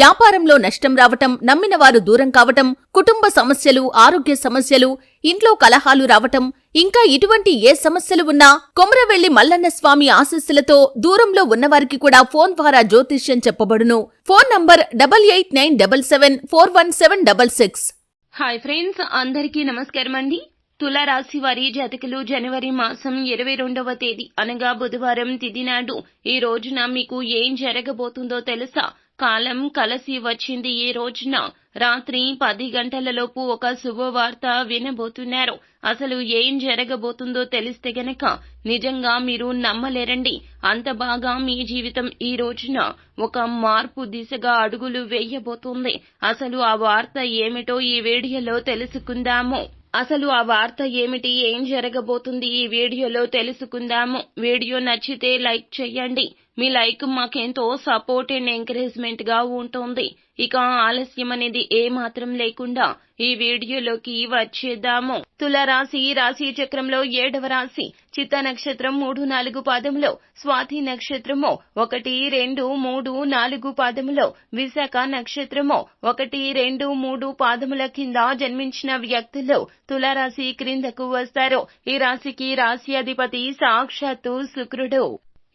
వ్యాపారంలో నష్టం రావటం నమ్మిన వారు దూరం కావటం కుటుంబ సమస్యలు ఆరోగ్య సమస్యలు ఇంట్లో కలహాలు రావటం ఇంకా ఇటువంటి ఏ సమస్యలు ఉన్నా కొమరవెల్లి మల్లన్న స్వామి ఆశస్సులతో దూరంలో ఉన్నవారికి కూడా ఫోన్ ద్వారా జ్యోతిష్యం చెప్పబడును. Phone number double eight nine double seven four one seven double six. Hi friends అందరికీ నమస్కారం అండి. తులారాశి వారి జాతకులు జనవరి మాసం ఇరవై రెండవ తేదీ అనగా బుధవారం తిథి నాడు. ఈ రోజున మీకు ఏం జరగబోతుందో తెలుసా? కాలం కలసి వచ్చింది ఈ రోజున. రాత్రి పది గంటలలోపు ఒక శుభవార్త వినబోతున్నారు. అసలు ఏం జరగబోతుందో తెలిస్తే గనక నిజంగా మీరు నమ్మలేరండి. అంత బాగా మీ జీవితం ఈ రోజున ఒక మార్పు దిశగా అడుగులు వేయబోతుంది. అసలు ఆ వార్త ఏమిటో ఈ వీడియోలో తెలుసుకుందాము. అసలు ఆ వార్త ఏమిటి? ఏం జరగబోతుంది ఈ వీడియోలో తెలుసుకుందాము. వీడియో నచ్చితే లైక్ చేయండి. మీ లైక్ మాకెంతో సపోర్ట్ అండ్ ఎంకరేజ్మెంట్గా ఉంటుంది. ఇక ఆలస్యం అనేది ఏ మాత్రం లేకుండా ఈ వీడియోలోకి వచ్చేద్దాము. తులరాశి రాశి చక్రంలో ఏడవ రాశి చిత్త నక్షత్రం మూడు నాలుగు పాదములో స్వాతి నక్షత్రము ఒకటి రెండు మూడు నాలుగు పాదములో విశాఖ నక్షత్రము ఒకటి రెండు మూడు పాదముల కింద జన్మించిన వ్యక్తులు తులరాశి క్రిందకు వస్తారు. ఈ రాశికి రాశి అధిపతి సాక్షాత్తు శుక్రుడు.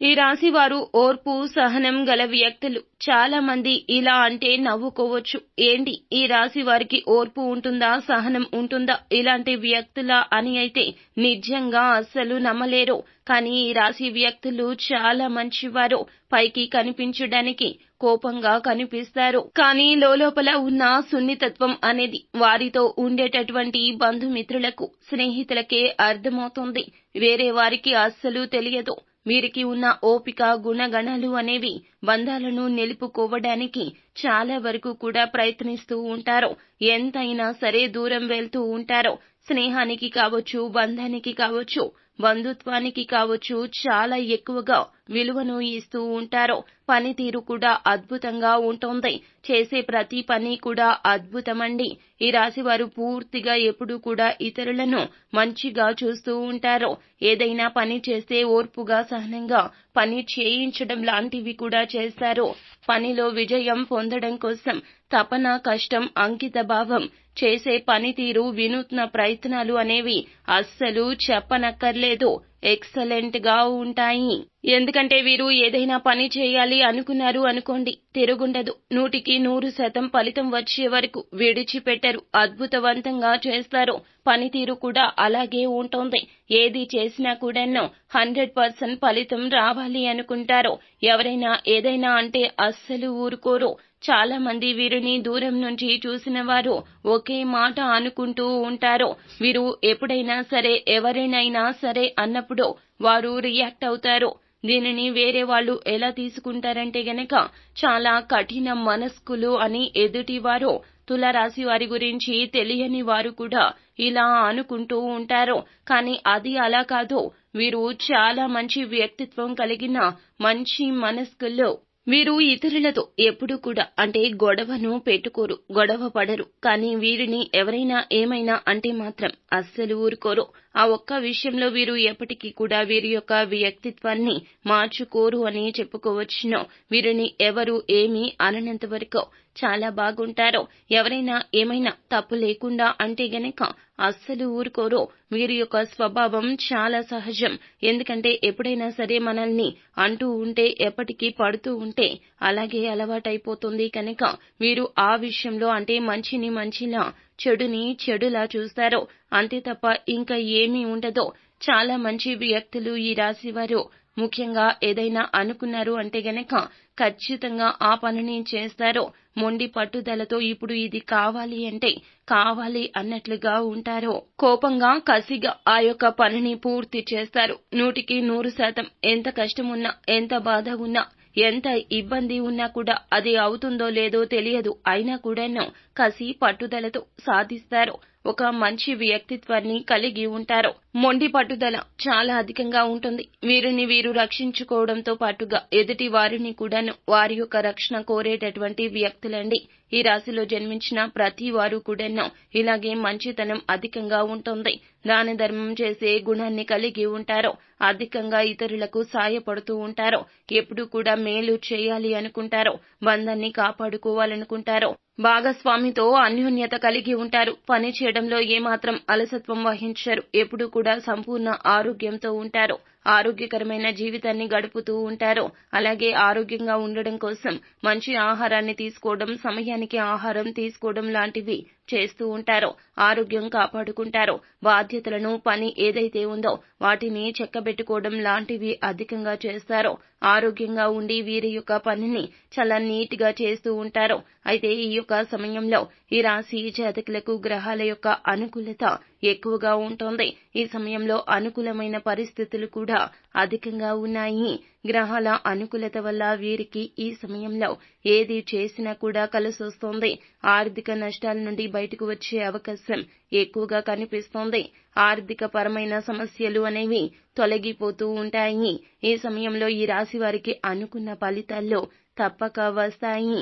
ఈ రాశి వారు ఓర్పు సహనం గల వ్యక్తులు. చాలా మంది ఇలా అంటే నవ్వుకోవచ్చు. ఏంటి? ఈ రాశి వారికి ఓర్పు ఉంటుందా? సహనం ఉంటుందా? ఇలాంటి వ్యక్తుల అని అయితే నిజంగా అస్సలు నమ్మలేరు. కానీ ఈ రాశి వ్యక్తులు చాలా మంచివారు. పైకి కనిపించడానికి కోపంగా కనిపిస్తారు. కానీ లోపల ఉన్న సున్నితత్వం అనేది వారితో ఉండేటటువంటి బంధుమిత్రులకు స్నేహితులకే అర్థమవుతుంది. వేరే వారికి అస్సలు తెలియదు. వీరికి ఉన్న ఓపిక గుణగణాలు అనేవి బంధాలను నిలుపుకోవడానికి చాలా వరకు కూడా ప్రయత్నిస్తూ ఉంటారు. ఎంతైనా సరే దూరం వెళ్తూ ఉంటారు. స్నేహానికి కావచ్చు బంధానికి కావచ్చు బంధుత్వానికి కావచ్చు చాలా ఎక్కువగా విలువను ఇస్తూ ఉంటారు. పనితీరు కూడా అద్భుతంగా ఉంటుంది. చేసే ప్రతి పని కూడా అద్భుతమండి. ఈ రాశి వారు పూర్తిగా ఎప్పుడూ కూడా ఇతరులను మంచిగా చూస్తూ ఉంటారు. ఏదైనా పని చేస్తే ఓర్పుగా సహనంగా పని చేయించడం లాంటివి కూడా చేస్తారు. పనిలో విజయం పొందడం కోసం తపన కష్టం అంకిత భావం చేసే పనితీరు వినూత్న ప్రయత్నాలు అనేవి అస్సలు చెప్పనక్కర్లేదు. ఎక్సలెంట్గా ఉంటాయి. ఎందుకంటే వీరు ఏదైనా పని చేయాలి అనుకున్నారు అనుకోండి తిరుగుండదు. నూటికి నూరు శాతం ఫలితం వచ్చే వరకు విడిచిపెట్టరు. అద్భుతవంతంగా చేస్తారు. పనితీరు కూడా అలాగే ఉంటుంది. ఏది చేసినా కూడాను హండ్రెడ్ పర్సెంట్ ఫలితం రావాలి అనుకుంటారు. ఎవరైనా ఏదైనా అంటే అస్సలు ఊరుకోరు. చాలా మంది వీరిని దూరం నుంచి చూసిన వారు ఒకే మాట అనుకుంటూ ఉంటారు. వీరు ఎప్పుడైనా సరే ఎవరినైనా సరే అన్నప్పుడు వారు రియాక్ట్ అవుతారు. దీనిని వేరే వాళ్ళు ఎలా తీసుకుంటారంటే గనక చాలా కఠిన మనస్కులు అని ఎదుటివారు తులరాశి వారి గురించి తెలియని వారు కూడా ఇలా అనుకుంటూ ఉంటారు. కానీ అది అలా కాదు. వీరు చాలా మంచి వ్యక్తిత్వం కలిగిన మంచి మనస్కులు వీరు ఇతరులతో ఎప్పుడు కూడా అంటే గొడవను పెట్టుకోరు గొడవ పడరు. కానీ వీరిని ఎవరైనా ఏమైనా అంటే మాత్రం అస్సలు ఊరుకోరు. ఆ ఒక్క విషయంలో వీరు ఎప్పటికీ కూడా వీరి యొక్క వ్యక్తిత్వాన్ని మార్చుకోరు అని చెప్పుకోవచ్చును. వీరిని ఎవరు ఏమీ అననంత వరకు చాలా బాగుంటారు. ఎవరైనా ఏమైనా తప్పు లేకుండా అంటే గనక అస్సలు ఊరుకోరు. వీరి యొక్క స్వభావం చాలా సహజం. ఎందుకంటే ఎప్పుడైనా సరే మనల్ని అంటూ ఉంటే ఎప్పటికీ పడుతూ ఉంటే అలాగే అలవాటైపోతుంది. కనుక వీరు ఆ విషయంలో అంటే మంచిని మంచిలా చెడుని చెడులా చూస్తారు. అంతే తప్ప ఇంకా ఏమీ ఉండదో. చాలా మంచి వ్యక్తులు ఈ రాశివారు ముఖ్యంగా ఏదైనా అనుకున్నారు అంటే గనక ఖచ్చితంగా ఆ పనిని చేస్తారో మొండి పట్టుదలతో ఇప్పుడు ఇది కావాలి అంటే కావాలి అన్నట్లుగా ఉంటారో కోపంగా కసిగా ఆ యొక్క పనిని పూర్తి చేస్తారు. నూటికి నూరు శాతం ఎంత కష్టమున్నా ఎంత బాధ ఉన్నా ఎంత ఇబ్బంది ఉన్నా కూడా అది అవుతుందో లేదో తెలియదు. అయినా కూడాను కసి పట్టుదలతో సాధిస్తారు. ఒక మంచి వ్యక్తిత్వాన్ని కలిగి ఉంటారు. మొండి పట్టుదల చాలా అధికంగా ఉంటుంది. వీరిని వీరు రక్షించుకోవడంతో పాటుగా ఎదుటి వారిని కూడాను వారి యొక్క రక్షణ కోరేటటువంటి వ్యక్తులండి. ఈ రాశిలో జన్మించిన ప్రతి వారు కూడాను ఇలాగే మంచితనం అధికంగా ఉంటుంది. దాన ధర్మం చేసే గుణాన్ని కలిగి ఉంటారు. అధికంగా ఇతరులకు సాయపడుతూ ఉంటారు. ఎప్పుడు కూడా మేలు చేయాలి అనుకుంటారు. బంధాన్ని కాపాడుకోవాలనుకుంటారు. భాగస్వామితో అన్యోన్యత కలిగి ఉంటారు. పని చేయడంలో ఏమాత్రం అలసత్వం వహించరు. ఎప్పుడు కూడా సంపూర్ణ ఆరోగ్యంతో ఉంటారు. ఆరోగ్యకరమైన జీవితాన్ని గడుపుతూ ఉంటారు. అలాగే ఆరోగ్యంగా ఉండడం కోసం మంచి ఆహారాన్ని తీసుకోవడం సమయానికి ఆహారం తీసుకోవడం లాంటివి చేస్తూ ఉంటారో. ఆరోగ్యం కాపాడుకుంటారో. బాధ్యతలను పని ఏదైతే ఉందో వాటిని చెక్కబెట్టుకోవడం లాంటివి అధికంగా చేస్తారో. ఆరోగ్యంగా ఉండి వీరి యొక్క పనిని చాలా నీట్గా చేస్తూ ఉంటారు. అయితే ఈ యొక్క సమయంలో ఈ రాశి జాతకులకు గ్రహాల యొక్క అనుకూలత ఎక్కువగా ఉంటుంది. ఈ సమయంలో అనుకూలమైన పరిస్థితులు కూడా అధికంగా ఉన్నాయి. గ్రహాల అనుకూలత వల్ల వీరికి ఈ సమయంలో ఏది చేసినా కూడా కలిసొస్తోంది. ఆర్థిక నష్టాల నుండి బయటకు వచ్చే అవకాశం ఎక్కువగా కనిపిస్తోంది. ఆర్థిక పరమైన సమస్యలు అనేవి తొలగిపోతూ ఉంటాయి. ఈ సమయంలో ఈ రాశి వారికి అనుకున్న ఫలితాల్లో తప్పక వస్తాయి.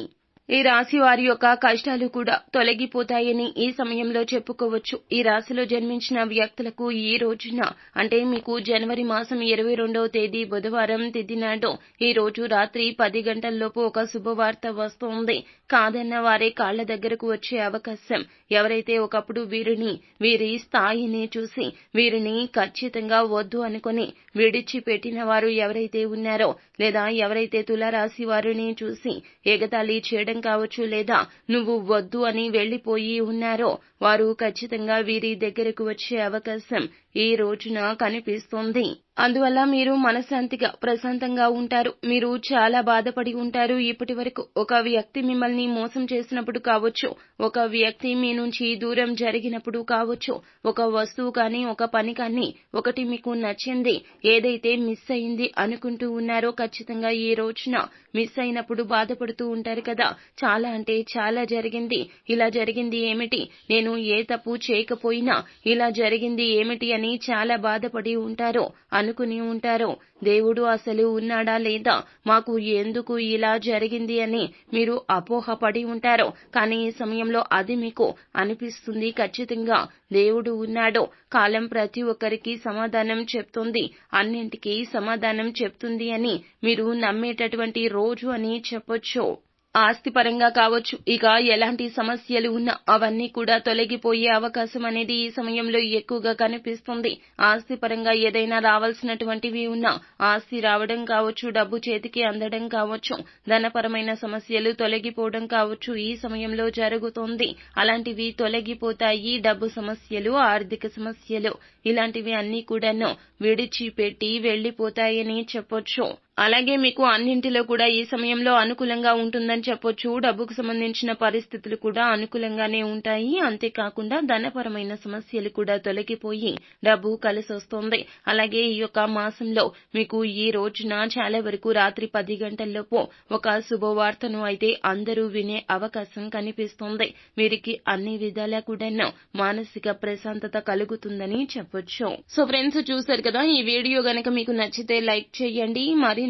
ఈ రాశి వారి యొక్క కష్టాలు కూడా తొలగిపోతాయని ఈ సమయంలో చెప్పుకోవచ్చు. ఈ రాశిలో జన్మించిన వ్యక్తులకు ఈ రోజున అంటే మీకు జనవరి మాసం ఇరవై రెండవ తేదీ బుధవారం తిథినాడు ఈ రోజు రాత్రి పది గంటల్లోపు ఒక శుభవార్త వస్తోంది. కాదన్న వారే కాళ్ళ దగ్గరకు వచ్చే అవకాశం. ఎవరైతే ఒకప్పుడు వీరిని వీరి స్థాయిని చూసి వీరిని ఖచ్చితంగా వద్దు అనుకుని విడిచిపెట్టిన వారు ఎవరైతే ఉన్నారో లేదా ఎవరైతే తులారాశి వారిని చూసి ఎగతాళి చేయడం కావచ్చు లేదా నువ్వు వద్దు అని వెళ్ళిపోయి ఉన్నారో వారు ఖచ్చితంగా వీరి దగ్గరకు వచ్చే అవకాశం ఈ రోజున కనిపిస్తోంది. అందువల్ల మీరు మనశాంతిగా ప్రశాంతంగా ఉంటారు. మీరు చాలా బాధపడి ఉంటారు. ఇప్పటి వరకు ఒక వ్యక్తి మిమ్మల్ని మోసం చేసినప్పుడు కావచ్చు ఒక వ్యక్తి మీ నుంచి దూరం జరిగినప్పుడు కావచ్చు ఒక వస్తువు కానీ ఒక పని కానీ ఒకటి మీకు నచ్చింది ఏదైతే మిస్ అయింది అనుకుంటూ ఉన్నారో ఖచ్చితంగా ఈ రోజున మిస్ అయినప్పుడు బాధపడుతూ ఉంటారు కదా. చాలా అంటే చాలా జరిగింది. ఇలా జరిగింది ఏమిటి? నేను ఏ తప్పు చేయకపోయినా ఇలా జరిగింది ఏమిటి అని చాలా బాధపడి ఉంటారో అనుకుని ఉంటారో. దేవుడు అసలు ఉన్నాడా లేదా? మాకు ఎందుకు ఇలా జరిగింది అని మీరు అపోహపడి ఉంటారో. కానీ ఈ సమయంలో అది మీకు అనిపిస్తుంది ఖచ్చితంగా. దేవుడు ఉన్నాడో. కాలం ప్రతి ఒక్కరికి సమాధానం చెప్తుంది. అన్నింటికీ సమాధానం చెప్తుంది అని మీరు నమ్మేటటువంటి రోజు అని చెప్పొచ్చు. ఆస్తిపరంగా కావచ్చు ఇక ఎలాంటి సమస్యలు ఉన్నా అవన్నీ కూడా తొలగిపోయే అవకాశం అనేది ఈ సమయంలో ఎక్కువగా కనిపిస్తుంది. ఆస్తిపరంగా ఏదైనా రావాల్సినటువంటివి ఉన్నా ఆస్తి రావడం కావచ్చు డబ్బు చేతికి అందడం కావచ్చు ధనపరమైన సమస్యలు తొలగిపోవడం కావచ్చు ఈ సమయంలో జరుగుతోంది. అలాంటివి తొలగిపోతాయి. డబ్బు సమస్యలు ఆర్థిక సమస్యలు ఇలాంటివి అన్ని కూడాను విడిచిపెట్టి వెళ్ళిపోతాయని చెప్పొచ్చు. అలాగే మీకు అన్నింటిలో కూడా ఈ సమయంలో అనుకూలంగా ఉంటుందని చెప్పొచ్చు. డబ్బుకు సంబంధించిన పరిస్థితులు కూడా అనుకూలంగానే ఉంటాయి. అంతేకాకుండా ధనపరమైన సమస్యలు కూడా తొలగిపోయి డబ్బు కలిసొస్తుంది. అలాగే ఈ యొక్క మాసంలో మీకు ఈ రోజున చాలా వరకు రాత్రి పది గంటల్లోపు ఒక శుభవార్తను అయితే అందరూ వినే అవకాశం కనిపిస్తుంది. వీరికి అన్ని విధాలా కూడాను మానసిక ప్రశాంతత కలుగుతుందని చెప్పొచ్చు. సో ఫ్రెండ్స్ చూసారు కదా ఈ వీడియో గనక మీకు నచ్చితే లైక్ చేయండి. మరి